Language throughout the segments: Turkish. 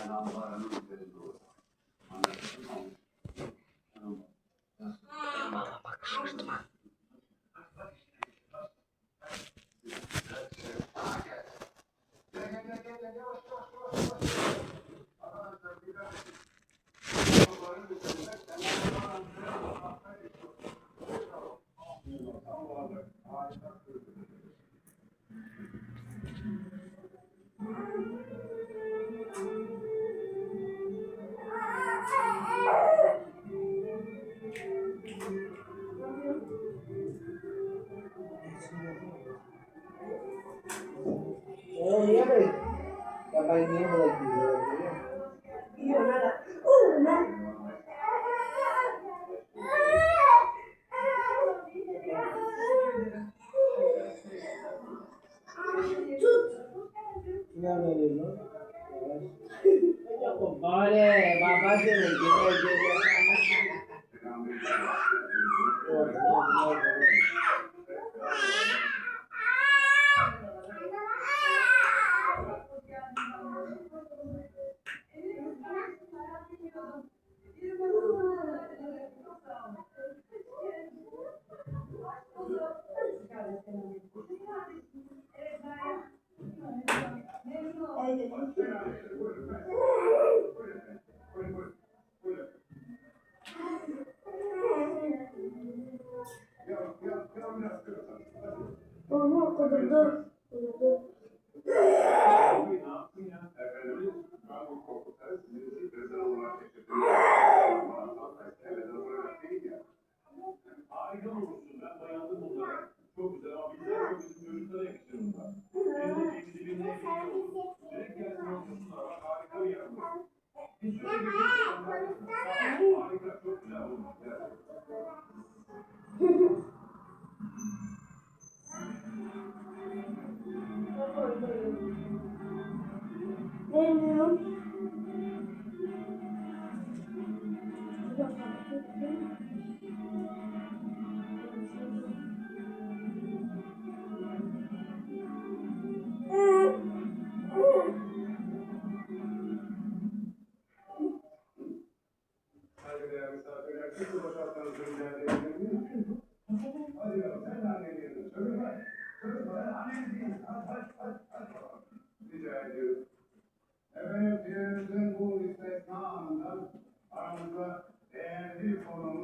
Yani Allah'ın üzerinde बाबा से Efendim, peygamberimizin bu istekna anından aramızda değerli konumu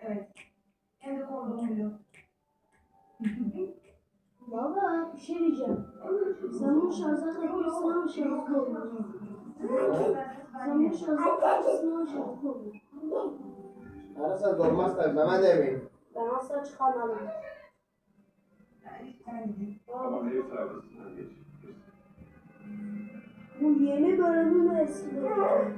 Evet. Evde kordon buluyor. Baba bir şey diyeceğim. Sen bunu şarja takıyorsan ama şarjı kalmıyor. Sen bunu şarja takıyorsan ama şarjı kalmıyor. Arasa dolmaz tabii Mehmet Emin. Ben asla. Geç. geç. Bu yeni bölümün eski bölümü.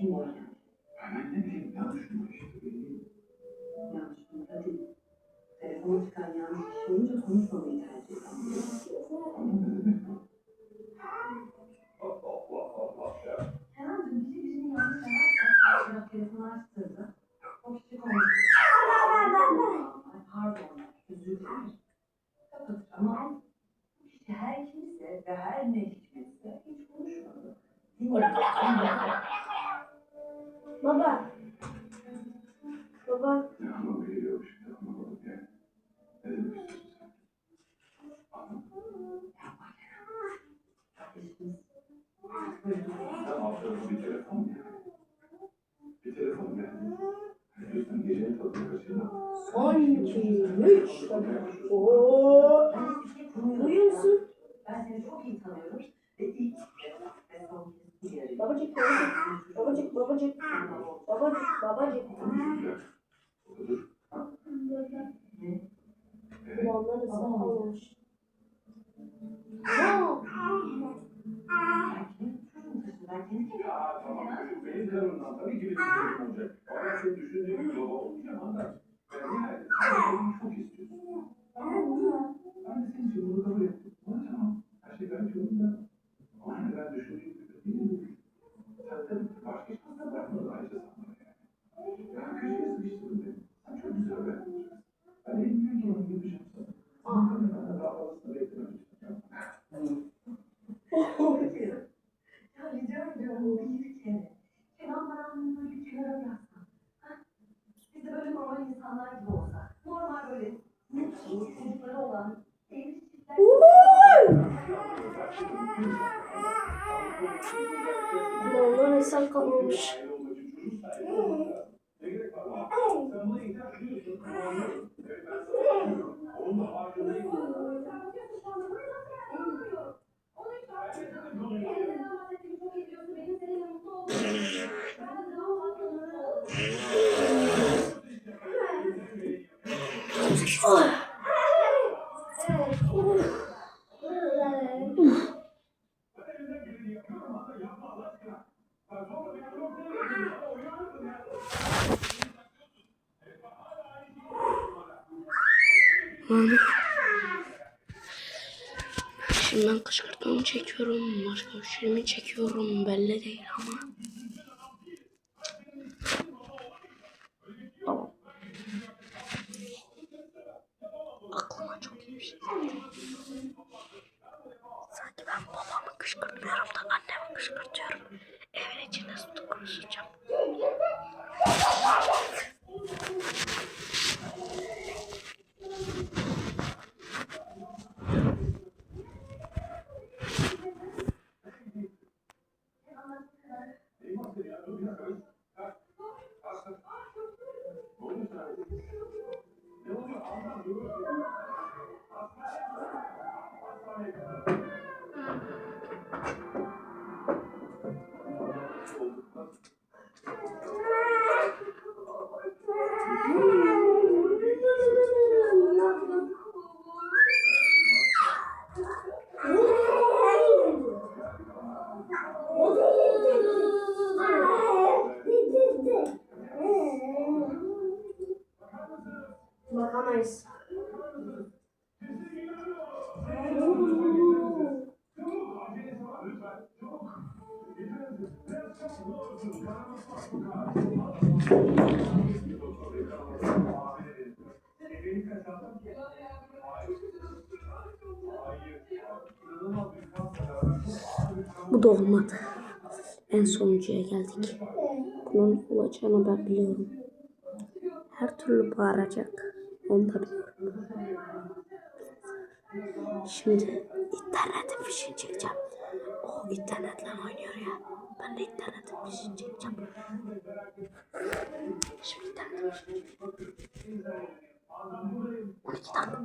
Kim o? Ben ne bileyim yanlış mı işte. Yanlış numara değil. Telefonu çıkan yanlış kişi olunca konuşmamayı tercih eden. Ama ne demek bu? Allah Allah Allah ya. Herhalde biri birini yanlış taraf telefonu açtığında o kişi konuşuyor. Pardon, özür dilerim. Kapatır ama bu kişi her kimse ve her ne hikmetse hiç konuşmadı. Dinle. Baba. Baba. escola. Bom, não é só colunhos. Oh. Çekiyorum. Başka bir şey mi çekiyorum belli değil ama. Bu da olmadı. En sonuncuya geldik. Bunun olacağını ben biliyorum. Her türlü bağıracak. Onu da biliyorum. Şimdi internetin fişini çekeceğim. O internetle oynuyor ya. Ben de internetin fişini çekeceğim. Şimdi internetin fişini çekeceğim. 12 dakika.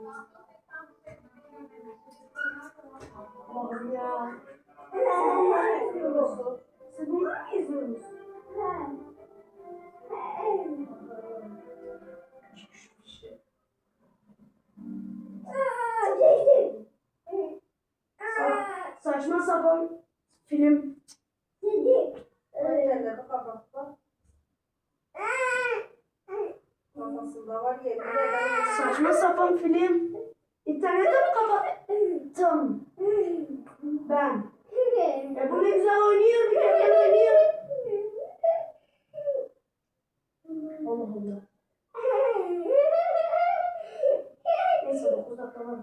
Kafasında var ya. Saçma sapan film. İnterneti mi kapattım? Ben. E bu ne güzel oynuyor, bir de oynuyor. Allah Allah. Neyse 9 dakika var.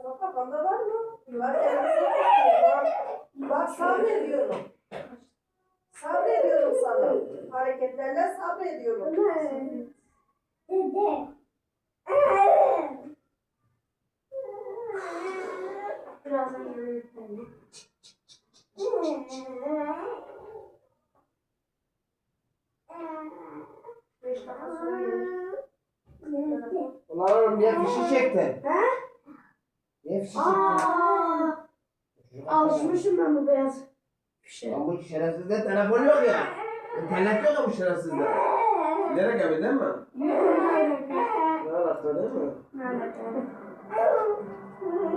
Ama kafanda var mı? Var ya. Bak sabrediyorum. Sabrediyorum sana. Hareketlerle sabrediyorum. Birazdan görürüm seni. Beş dakika sonra gelir. Ulan oğlum niye fişi çektin? He? Niye fişi çektin? Alışmışım ben bu beyaz fişe. Lan bu şerefsizde telefon yok ya. İnternet yok ya bu şerefsizde. Bilerek abi değil mi? Ne alaka değil mi?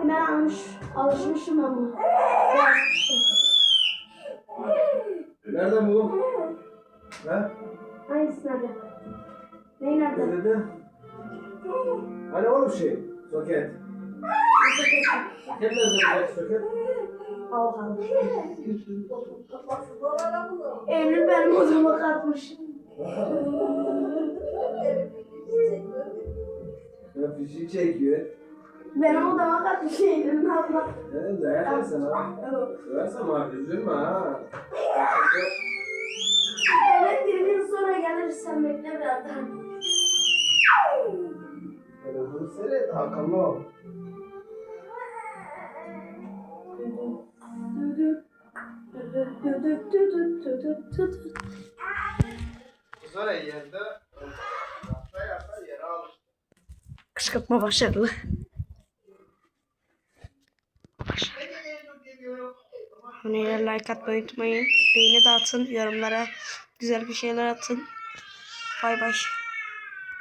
Ben almış, alışmışım ben buna. Beyaz fişe. Nerede bu? He? Hangisi nerede? Neyi Ne nerede? dedi? Hani oğlum şey? Soket. Soket nerede soket? Al al. Bak şu dolara bunu. Eylül benim odama katmış. Fişi çekiyor. Benim odama katmış Eylül'ün abla. Ne dayak yersen ha. Döversen abi üzülme ha. Evet bir gün sonra gelirsen bekle birazdan. Telefonu seyret ol. Sonra yerde yata yata yere alıştı. Kışkırtma başarılı. Abone like atmayı unutmayın. Beğeni de. Yorumlara güzel bir şeyler atın. Bay bay.